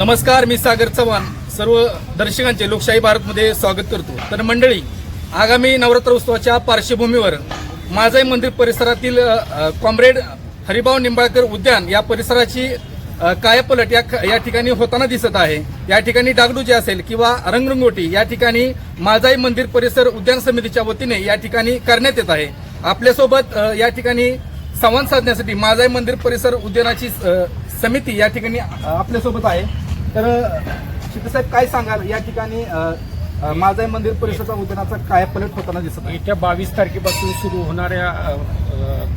नमस्कार मी सागर चव्हाण. सर्व दर्शकांचे लोकशाही भारतमध्ये स्वागत करतो. तर मंडळी आगामी नवरात्र उत्सवाच्या पार्श्वभूमीवर माझाई मंदिर परिसरातील कॉम्रेड हरिभाऊ निंबाळकर उद्यान या परिसराची कायापलट या या ठिकाणी होताना दिसत आहे. या ठिकाणी डागडुजी असेल किंवा रंगरंगोटी या ठिकाणी माझाई मंदिर परिसर उद्यान समितीच्या वतीने या ठिकाणी करण्यात येत आहे. आपल्यासोबत या ठिकाणी संवाद साधण्यासाठी माझाई मंदिर परिसर उद्यानाची समिती या ठिकाणी आपल्यासोबत आहे. तर शिवसाहेब काय सांगाल? या ठिकाणी माझा माझाई मंदिर परिसर उद्यानाचा काय पलट होताना दिसत येत्या बावीस तारखेपासून सुरू होणाऱ्या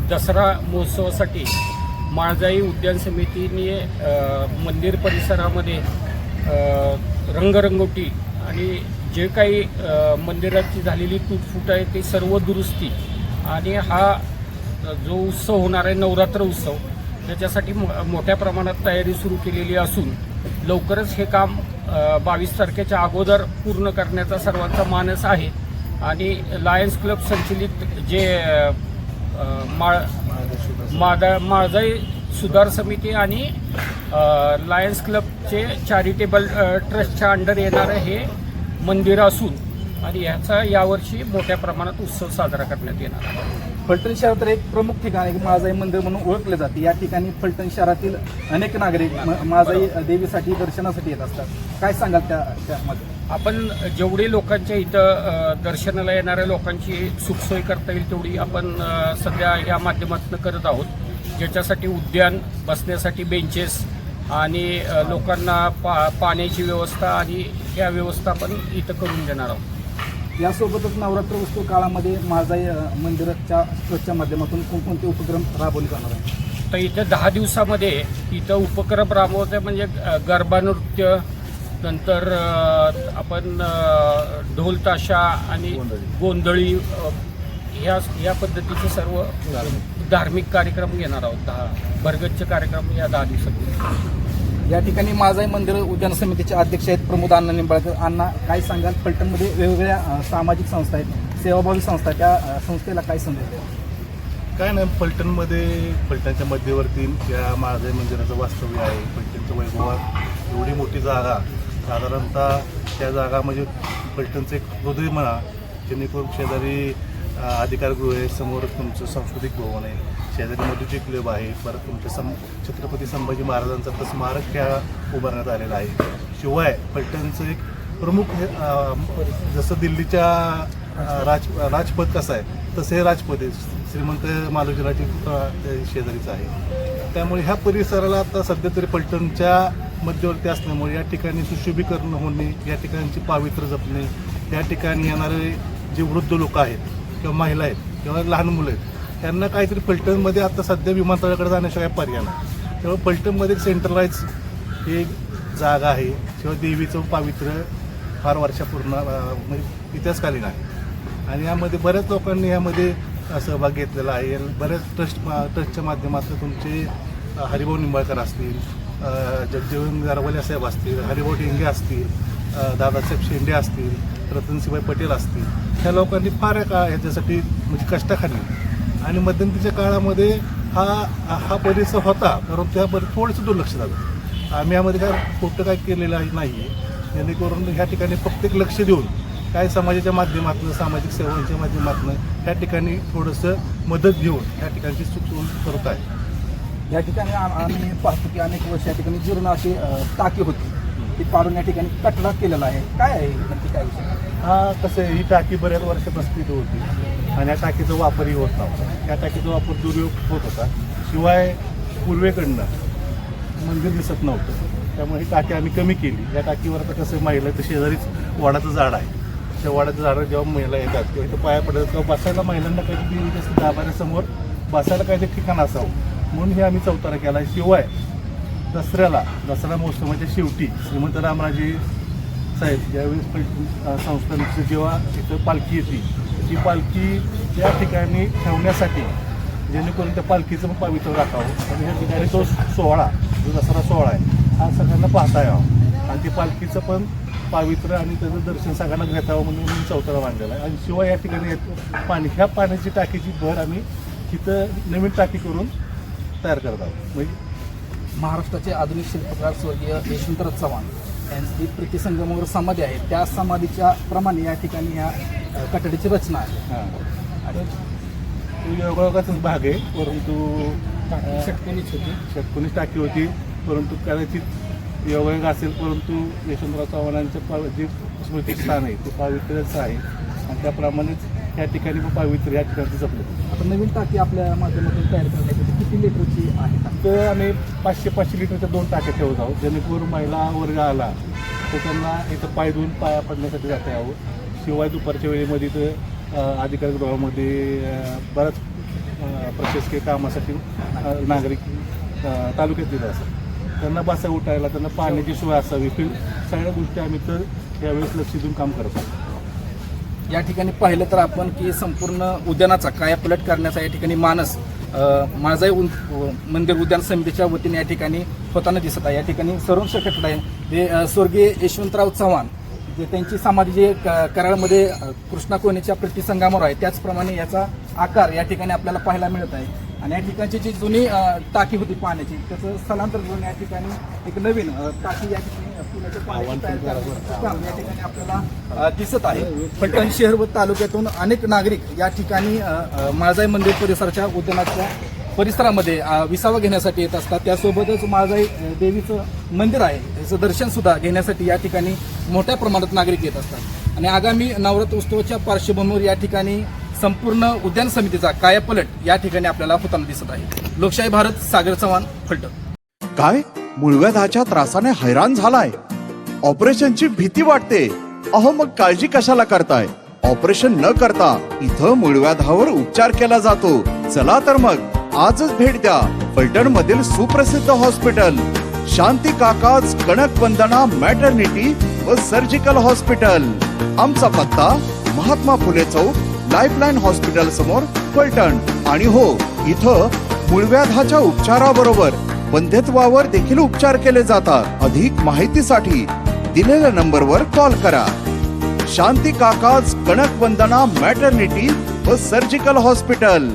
दसरा महोत्सवासाठी माळजाई उद्यान समितीने मंदिर परिसरामध्ये रंगरंगोटी आणि जे काही मंदिराची झालेली तूटफूट आहे ते सर्व दुरुस्ती आणि हा जो उत्सव होणार आहे नवरात्र उत्सव त्याच्यासाठी मो- मोठ्या प्रमाणात तयारी सुरू केलेली असून लवकरच हे काम बावीस तारखेच्या अगोदर पूर्ण करण्याचा सर्वांचा मानस आहे. आणि लायन्स क्लब संचलित जे माळ मादा माळजाई सुधार समिती आणि लायन्स क्लबचे चॅरिटेबल ट्रस्टच्या अंडर येणारं हे मंदिर असून आणि ह्याचा यावर्षी मोठ्या प्रमाणात उत्सव साजरा करण्यात येणार आहे. फलटण शहर तर एक प्रमुख ठिकाण आहे माझाई मंदिर म्हणून ओळखले जाते. या ठिकाणी फलटण शहरातील अनेक नागरिक माझाई देवीसाठी दर्शनासाठी येत असतात. काय सांगाल त्या त्यामध्ये? आपण जेवढी लोकांच्या इथं दर्शनाला येणाऱ्या लोकांची सुखसोय करता येईल तेवढी आपण सध्या या माध्यमातून करत आहोत. ज्याच्यासाठी उद्यान बसण्यासाठी बेंचेस आणि लोकांना पा पाण्याची व्यवस्था आणि या व्यवस्था आपण इथं करून देणार आहोत. यासोबतच नवरात्र उत्सव काळामध्ये माझाई अ, मंदिराच्या ट्रस्टच्या माध्यमातून कोणकोणते उपक्रम राबवले जाणार आहेत? तर इथे दहा दिवसामध्ये इथं उपक्रम राबवते म्हणजे गरबा नृत्य नंतर आपण ढोल ताशा आणि गोंधळी. ह्या ह्या पद्धतीचे सर्व धार्मिक. कार्यक्रम घेणार आहोत. दहा भरगतचे कार्यक्रम या दहा दिवसात. या ठिकाणी माझाई मंदिर उद्यान समितीचे अध्यक्ष आहेत प्रमोद अण्णा निंबाळकर. अण्णा काय सांगाल? फलटणमध्ये वेगवेगळ्या सामाजिक संस्था आहेत. सेवाभावी संस्था त्या संस्थेला काय संदेश काय नाही फलटणमध्ये फलटणच्या मध्यवर्ती या महादेव मंदिराचं वास्तव्य आहे. फलटणचं वैभवात एवढी मोठी जागा साधारणतः त्या जागा म्हणजे फलटणचं एक हृदय म्हणा जेणेकरून शेजारी अधिकारगृह आहे. समोर तुमचं सांस्कृतिक भवन आहे. शेजारी मधुची क्लब आहे. परत तुमच्या सं छत्रपती संभाजी महाराजांचा तर स्मारक ह्या उभारण्यात आलेला आहे. शिवाय पलटणचं एक प्रमुख हे, जसं दिल्लीच्या राज राजपथ कसं आहे तसं हे राजपथ आहे. श्रीमंत मालोजीराजे शेजारीचं आहे. त्यामुळे ह्या परिसराला आता सध्या तरी पलटणच्या मध्यवर्ती असल्यामुळे या ठिकाणी सुशोभीकरण होणे या ठिकाणची पावित्र्य जपणे या ठिकाणी येणारे जे वृद्ध लोक आहेत किंवा महिला आहेत किंवा लहान मुलं आहेत त्यांना काहीतरी फलटणमध्ये आता सध्या विमानतळाकडे जाण्याशिवाय पर्याय नाही. त्यामुळे फलटणमध्ये सेंट्रलाइज ही एक जागा आहे. किंवा देवीचं पावित्र्य फार वर्षापूर्ण म्हणजे इतिहासकालीन आहे. आणि यामध्ये बऱ्याच लोकांनी यामध्ये सहभाग घेतलेला आहे. बऱ्याच ट्रस्ट ट्रस्टच्या माध्यमातून तुमचे हरिभाऊ निंबाळकर असतील जगजीवन गारवाले साहेब असतील हरिभाऊ डेंगे असतील दादासाहेब शेंडे असतील रतनसिंहभाई पटेल असतील. ह्या लोकांनी फार का ह्याच्यासाठी म्हणजे कष्टाखाली आणि मध्यंतरीच्या काळामध्ये हा हा परिसर होता परंतु त्यामध्ये थोडंसं दुर्लक्ष झालं. आम्ही यामध्ये काय खोटं काय केलेलं नाही आहे जेणेकरून ह्या ठिकाणी फक्त एक लक्ष देऊन काय समाजाच्या माध्यमातून सामाजिक सेवांच्या माध्यमातून ह्या ठिकाणी थोडंसं मदत घेऊन ह्या ठिकाणची सुचवून करत आहे. या ठिकाणी आम- आम्ही पाहतो की अनेक वर्ष या ठिकाणी जीर्ण अशी टाकी होती. ती पाडून या ठिकाणी कटडा केलेला आहे. काय आहे नक्की काय हा कसं आहे, ही टाकी बऱ्याच वर्षापासून तिथं होती. आणि या टाकीचा वापरही होत नव्हता. या टाकीचा वापर दुरुपयोग होत होता. शिवाय पूर्वेकडनं मंदिर दिसत नव्हतं. त्यामुळे ही टाकी आम्ही कमी केली. या टाकीवर आता कसं महिला तर शेजारीच वडाचं झाड आहे. त्या वडाचं झाडं जेव्हा महिला येतात किंवा इथं पाया पडतात. तेव्हा बसायला महिलांना काहीतरी जास्त गाभाऱ्यासमोर बसायला काहीतरी ठिकाण असावं. म्हणून हे आम्ही चौतारा केला. आहे शिवाय दसऱ्याला दसरा महोत्सवाच्या शेवटी श्रीमंत रामराजे साहेब ज्यावेळेस संस्थांचं जेव्हा इथं पालखी येते ही पालखी या ठिकाणी ठेवण्यासाठी जेणेकरून त्या पालखीचं पण पावित्र्य राखावं. आणि या ठिकाणी तो सोहळा जो दसरा सोहळा आहे हा सगळ्यांना पाहता यावा आणि ती पालखीचं पण पावित्र्य आणि त्याचं दर्शन सगळ्यांना घेता यावं म्हणून मी चौथरा बांधलेला आहे. आणि शिवाय या ठिकाणी येत- पाणी ह्या पाण्याची टाकीची भर आम्ही तिथं नवीन टाकी करून तयार करत आहोत. म्हणजे महाराष्ट्राचे आधुनिक शिल्पकार स्वर्गीय यशवंतराव चव्हाण यांची प्रतिसंगमावर समाधी आहे. त्या समाधीच्या प्रमाणे या ठिकाणी ह्या अ, कठडीची रचना आहे. हां. तो योगायोगाचाच भाग आहे परंतु अं, षटकोनीच होती. षटकोनीच टाकी होती परंतु कदाचित योगायोग असेल परंतु यशवंतराव चव्हाणांचं पाव जे स्मृतिस्थान आहे ते पावित्र्याचं आहे. आणि त्याप्रमाणेच या ठिकाणी पण पावित्र्य या ठिकाणी जपलं आता नवीन टाकी आपल्या माध्यमातून तयार करण्यासाठी किती लिटरची आहे? तर आम्ही पाचशे पाचशे लिटरच्या दोन टाक्या ठेवत आहोत. जेणेकरून महिला वर्ग आला तर त्यांना इथं पाय धुवून पाया पडण्यासाठी जाता यावं शिवाय दुपारच्या वेळेमध्ये तर अधिकारी गृहामध्ये बऱ्याच प्रशासकीय कामासाठी नागरिक तालुक्यात येत असतात. त्यांना बसा उठायला त्यांना पाण्याची सोय असावी. फिर सगळ्या गोष्टी आम्ही तर यावेळेस लक्ष देऊन काम करत आहोत. या ठिकाणी पाहिलं तर आपण की संपूर्ण उद्यानाचा कायापलट करण्याचा या ठिकाणी मानस माझाही उं- मंदिर उद्यान समितीच्या वतीने या ठिकाणी होताना दिसत आहे. या ठिकाणी सर्व कठड आहे ते स्वर्गीय यशवंतराव चव्हाण जे त्यांची समाधी जे क- कराडमध्ये अ, कृष्णा कोणीच्या प्रतिसंगावर आहे त्याचप्रमाणे याचा आकार या ठिकाणी आपल्याला पाहायला मिळत आहे. आणि या ठिकाणची जी जुनी टाकी होती पाण्याची त्याचं स्थलांतर करून या ठिकाणी एक नवीन टाकी या ठिकाणी या ठिकाणी आपल्याला दिसत आहे. फलटण शहर व तालुक्यातून अनेक नागरिक या ठिकाणी माळजाई मंदिर परिसराच्या उद्यानाच्या परिसरामध्ये विसावा घेण्यासाठी येत असतात. त्यासोबतच माळजाई देवीचं मंदिर आहे. त्याचं दर्शनसुद्धा घेण्यासाठी या ठिकाणी मोठ्या प्रमाणात नागरिक येत असतात. आणि आगामी नवरात्र उत्सवाच्या पार्श्वभूमीवर या ठिकाणी संपूर्ण उद्यान समितीचा कायापलट या ठिकाणी आपल्याला होताना दिसत आहे. लोकशाही भारत सागर चव्हाण फलटण. काय? मुळव्याधाच्या त्रासाने हैराण झालाय. ऑपरेशनची भीती वाटते. अहो मग काळजी कशाला करताय? ऑपरेशन न करता इथं मुळव्याधावर उपचार केला जातो. चला तर मग. आजच भेट द्या फलटण मधील सुप्रसिद्ध हॉस्पिटल. शांती काकाज कणक वंदना मॅटर्निटी व सर्जिकल हॉस्पिटल. आमचा पत्ता महात्मा फुले चौक लाईफलाईन हॉस्पिटल समोर फलटण. आणि हो इथं मूळव्याधाच्या उपचाराबरोबर वंध्यत्वावर देखील उपचार केले जातात. अधिक माहितीसाठी दिलेल्या नंबरवर कॉल करा. शांती काकाज कणक वंदना मॅटर्निटी व सर्जिकल हॉस्पिटल.